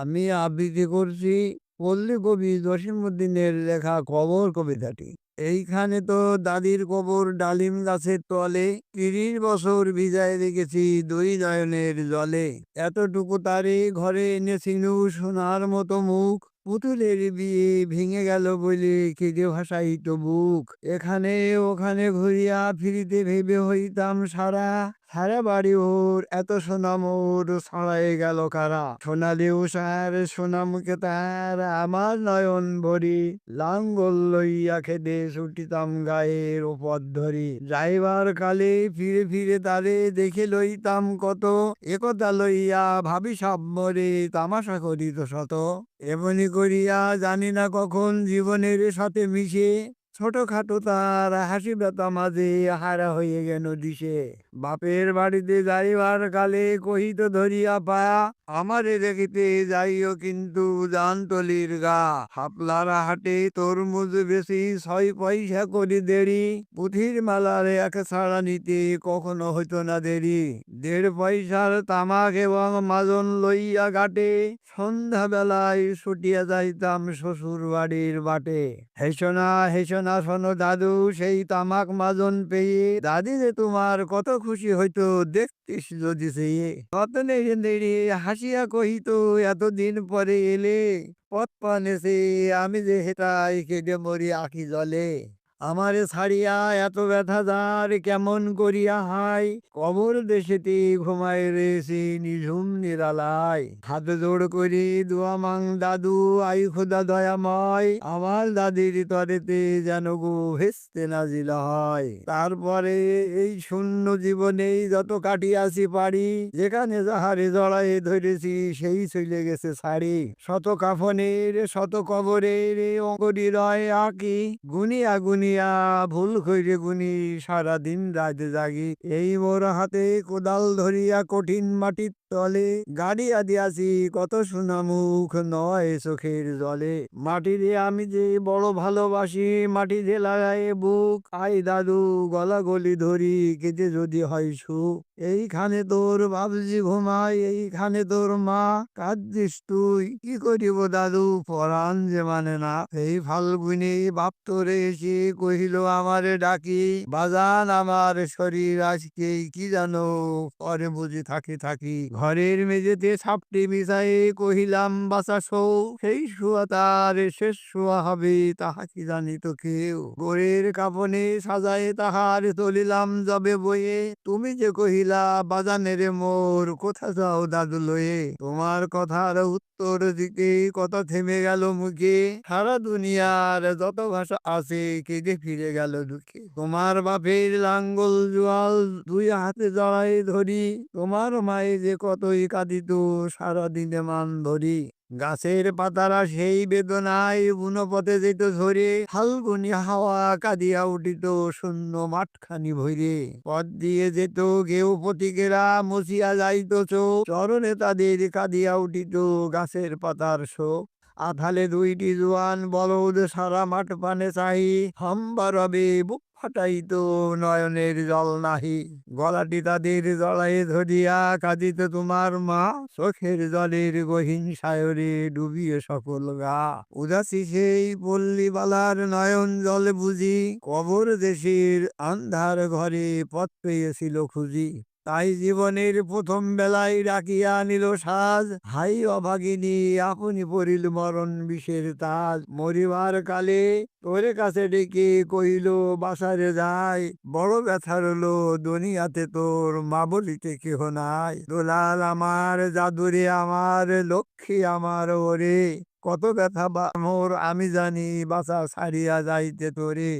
আমি আবৃত্তি করছি পল্লী কবি জসিমুদ্দিনের লেখা কবর কবিতাটি। এইখানে তো দাদির কবর ডালিম গাছের তলে, তিরিশ বছর ভিজায় রেখেছি দুই নয়নের জলে। এতটুকু তারে ঘরে এনেছিনু সোনার মতো মুখ পুতুলের বিয়ে ভেঙে গেল বলে কেঁদে ভাসাইত বুক। এখানে ওখানে ঘুরিয়া ফিরিতে ভেবে হইতাম সারা। সারা বাড়ি ওর এত সোনাম ওর ছড়াই গেল কারা। সোনালি উষার সোনা মুখে তার আমার নয়ন ভরি। লাঙ্গল লইয়া খেতে ছুটিতাম গায়ের ওপর ধরি। যাইবার কালে ফিরে ফিরে তারে দেখে লইতাম কত। একতা লইয়া ভাবি সব মরে তামাশা করিত শত। এমনি করিয়া জানি না কখন জীবনের সাথে মিশে ছোটখাটো তার হাসি ব্যথা মাঝে হারা হয়ে গেল দিশে। বাপের বাড়িতে যাইবার কালে কহিত ধরিয়া পায়া, আমারে দেখিতে যাইও কিন্তু জানতলির গা। হাপলার হাটে তরমুজ বেশি ছয় পয়সা করি দেরি। পুঁথির মালার এক ছাড়া নিতে কখনো হইতো না দেরি। দেড় পয়সার তামাক এবং মাজন লইয়া গাটে সন্ধ্যা বেলায় ছুটিয়া যাইতাম শ্বশুর বাড়ির বাটে হেসনা হেসনা শোনো দাদু, সেই তামাক মাজন পেয়ে দাদি যে তোমার কত খুশি হইতো, দেখতিস যদি নেড়ে হাসিয়া কহিত, এতদিন পরে এলে, পথ পানেছে আমি যে হেটাই কেটে মরি আঁকি জলে। আমারে ছাড়িয়া এত ব্যথা যার কেমন করিয়া হাই কবর দেশেতে ঘুমায় রেছি নিঝুম নিরালায়। হাত জোড় করি দোয়া মাং দাদু, আই খোদা দয়াময়। আমার দাদির তরেতে যেন গো ভেস্তে নাজিলা হয়। তারপরে এই শূন্য জীবনে যত কাটিয়াছি পারি, যেখানে যাহারে জড়ায়ে ধরেছি সেই চলে গেছে ছাড়ি। শত কাফনের, শত কবরের অঙ্গরি রয় আঁকি, গুনিয়া গুনিয়া ভুল কইরে গুনি সারাদিন রাত জাগি। এই মোর হাতে কোদাল ধরিয়া কঠিন মাটির তলে গাড়িয়া দিয়াছি কত সোনা মুখ নয় চোখের জলে। মাটিরে আমি যে বড় ভালোবাসি, মাটিতে লাগাই বুক। আই দাদু গলা গলি ধরি, কেটে যদি হয় সুখ। এইখানে তোর বাবজি ঘুমায়, এইখানে তোর মা। কাঁদিস তুই, কি করিব দাদু? পরাণ যে মানে না। এই ফাল্গুনি বাপ তোরে এসে কহিল, আমারে ডাকি। বাজান, আমার শরীর আজকে কি জানো? পরে বুঝি থাকি থাকি ঘরের মেঝেতে সাপটি মিশাই কহিলাম বাসা শো সেই শুয়া তার শেষ শুয়া হবে, তাহা কি জানি তো কেউ? গোরের কাপনে সাজায়ে তাহার তুলিলাম যবে বয়ে। তুমি যে কহিলা, বাজানের মোর, কোথা যাও দাদু লয়ে? তোমার কথার উত্তর দিকে কথা থেমে গেল মুখে? সারা দুনিয়ার যত ভাষা আছে, কেঁদে ফিরে গেল দুঃখে। তোমার বাপের লাঙ্গল জোয়াল দুই হাতে জড়াই ধরি, তোমার মায়ে যে কতই কাঁদিত, সারাদিনে মান ধরি। গাছের পাতারা সেই বেদনায় বুনপথে যেত ঝরে হালগুনি হাওয়া কাঁদিয়া উঠিত, শূন্য মাঠখানি ভরে। পথ দিয়ে যেত কেউ পথিকেরা মুছিয়া যাইত চোখ, চরণে তাদের কাঁদিয়া উঠিত, গাছের পাতার শোক। আথালে দুইটি জোয়ান বলদ, সারা মাঠ পানে চাহি। হাম্বা রবে বুক ফাটাইতো, নয়নের জল নাহি। গলাটি তাদের জড়াই ধরিয়া কাঁদিত তোমার মা। চোখের জলের গহীন সায়রে ডুবিয়ে সকল গা। উদাসী সেই পল্লীবালার নয়ন জল বুঝি। কবর দেশের আন্ধার ঘরে পথ পেয়েছিল খুঁজি। তাই জীবনের প্রথম বেলায় ডাকিয়া নিল সাজ। হাই অভাগিনী আপনি পড়িল মরণ বিষের তাজ। মরিবার কালে তোরে কাছে ডেকে কইল বাসারে যায় বড় ব্যথা রলো দুনিয়াতে তোর মা বলিতে কেহ নাই। দোলাল আমার, জাদুরে আমার, লক্ষ্মী আমার, ওরে, কত ব্যথা বা মোর, আমি জানি বাসা ছাড়িয়া যাইতে তোরে।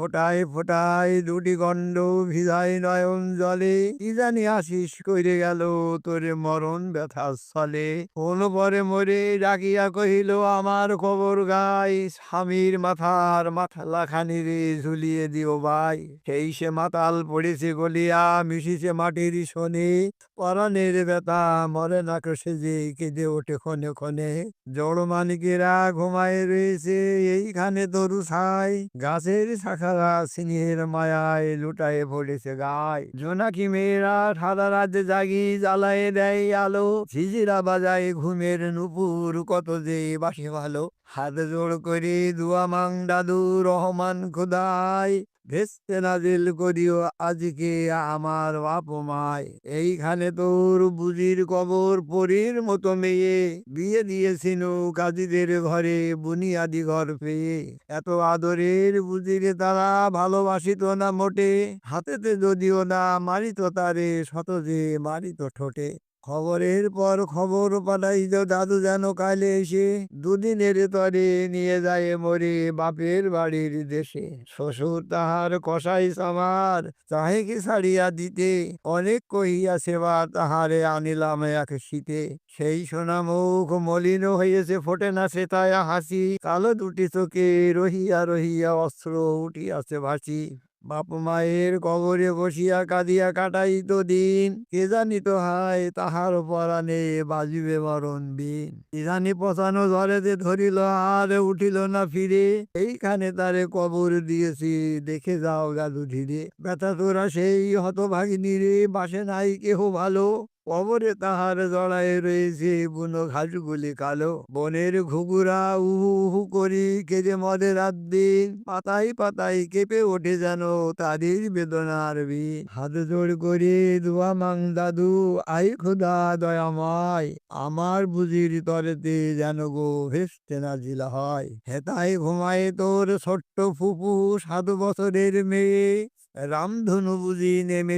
ফোটায় ফোটায় দুটি গন্ড ভিজাই নয়ন জলে। কি জানি আসিস কইরে গেল তোরে মরণ ব্যথা চলে কোন পরে মরে ডাকিয়া কহিল, আমার খবর গাই, স্বামীর মাথার মাথালা খানি রে ঝুলিয়ে দিও ভাই। সেই সে মাতাল পড়েছে গলিয়া, মিশিছে মাটির শোনে। পরাণের ব্যথা মরে না সেজে কেঁদে ওঠে ক্ষণে ক্ষণে। জড় মানিকেরা ঘুমায় রয়েছে, এইখানে তরু ছাই। গাছের শাখা খারা স্নেহের মায়ায় লুটায়ে পড়েছে গায় জোনাকি মেয়েরা সারা রাত জাগি জ্বালায়ে দেয় আলো ঝিঝিরা বাজায় ঘুমের নুপুর, কত যে বাসি ভালো হাত জোড় করে দুয়া মাং দাদু রহমান খোদাই। ভেস্তে নাজিল করিও আজকে আমার বাপ মায় এইখানে তোর বুজির কবর পরীর মতো মেয়ে। বিয়ে দিয়েছিল কাজীদের ঘরে বুনিয়াদি ঘর পেয়ে। এত আদরের বুঝিরে তারা ভালোবাসিত না মোটে? হাতেতে যদিও না মারিত তারে শত যে মারিত ঠোঁটে। খবরের পর খবর পাঠাইল দাদু যেন কালে এসে দুদিনের তরে নিয়ে যায় মরে বাপের বাড়ির দেশে। শ্বশুর তাহার কষাই সামার চাহে কি ছাড়িয়া দিতে অনেক কহিয়া সেবা তাহারে আনিলাম এক শীতে। সেই সোনা মুখ মলিন হইয়াছে, ফোটে না সে হাসি, কালো দুটি চোখে রহিয়া রহিয়া অস্ত্র উঠিয়াছে ভাসি। বাপ মায়ের কবরে বসিয়া কাঁদিয়া কাটাই তো দিন। কে তো হায় তাহার পরাণে বাজিবে মরণ বিন ইরানি পচানো ঝরেতে ধরিল আর উঠিল না ফিরে। এইখানে তারে কবর দিয়েছি, দেখে যাও গাদু ধীরে ব্যথা তোরা সেই হতভাগিনী রে, বাসে নাই কেহ ভালো। কবরে তাহার জড়ায় রয়েছে বুনো ঘাসগুলি কালো। বনের ঘুঘুরা উহু উহু করি কেজে মদের রাত দিন পাতাই পাতাই কেঁপে ওঠে যেন তাদের বেদনার বিন হাত জোড় করে দুয়া মাং দাদু আই খুদা দয়াময়। আমার বুঝির তরেতে যেন গো ভেস্তে নাজিল হয়। হেতায় ঘুমায় তোর ছোট্ট ফুপু সাত বছরের মেয়ে। রামধনু বুঝি নেমে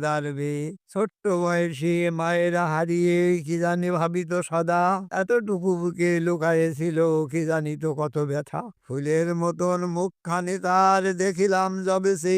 দ্বারবে। ছোট্ট বয়সে মায়েরা হারিয়ে কি জানি ভাবিত সদা। এতটুকু বুকে লুকায়েছিল কি জানি তো কত ব্যথা। ফুলের মতন মুখখানি তার দেখিলাম যবে সে।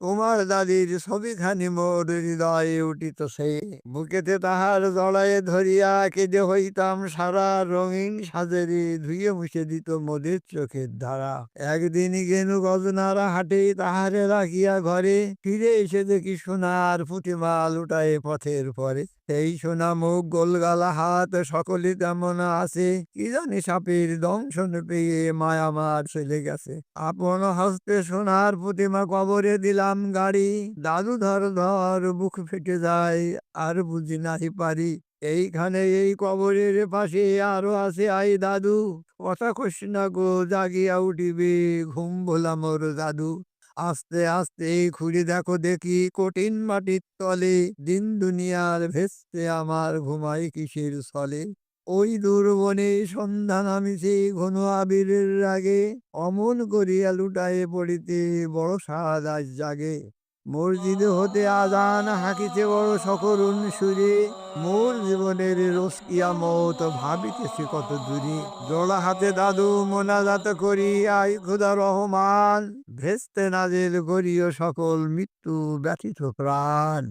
তোমার দাদির ছবিখানি মোর হৃদয়ে উঠিত সে। বুকেতে তাহার জড়ায়ে ধরিয়া কেঁদে হইতাম, সারা রঙিন সাজেরি ধুয়ে মুছে দিত মোদের চোখের ধারা। একদিন গেনু গজনারা হাটে তাহারে রাখিয়া ঘরে ফিরে এসে দেখি সোনার পুঁটিমা লুটায় পথের পরে। সেই সোনা মুখ, গোলগালা হাত, সকলে তেমন আছে, কি জানি সাপের দংশন পেয়ে মায়া আমার চলে গেছে। আপন হস্তে সোনার প্রতিমা কবরে দিলাম গাড়ি। দাদু ধর ধর বুক ফেটে যায়, আর বুঝি নাই পারি। এইখানে এই কবরের পাশে আরও আছে, আই দাদু। কথা কইস না গো, জাগিয়া উঠিবে, ঘুম ভোলা মোর দাদু। আস্তে আস্তে খুঁড়ে দেখো দেখি কঠিন মাটির তলে। দিন দুনিয়ার ভেস্তে আমার ঘুমাই কিসের ছলে? ওই দুর্বনে আমি সেই ঘন আবিরের রাগে। অমন করিয়া লুটায়ে পড়িতে বড় সাহায্য জাগে। মসজিদ হতে আজান হাকিছে বড় সকরুণ সুরে মোর জীবনের রসকিয়া মত ভাবিতেছি কত দূরে জোড়া হাতে দাদু মোনাজাত করি, আই খুদা রহমান। ভেস্তে নাজেল করিও সকল মৃত্যু ব্যথিত প্রাণ।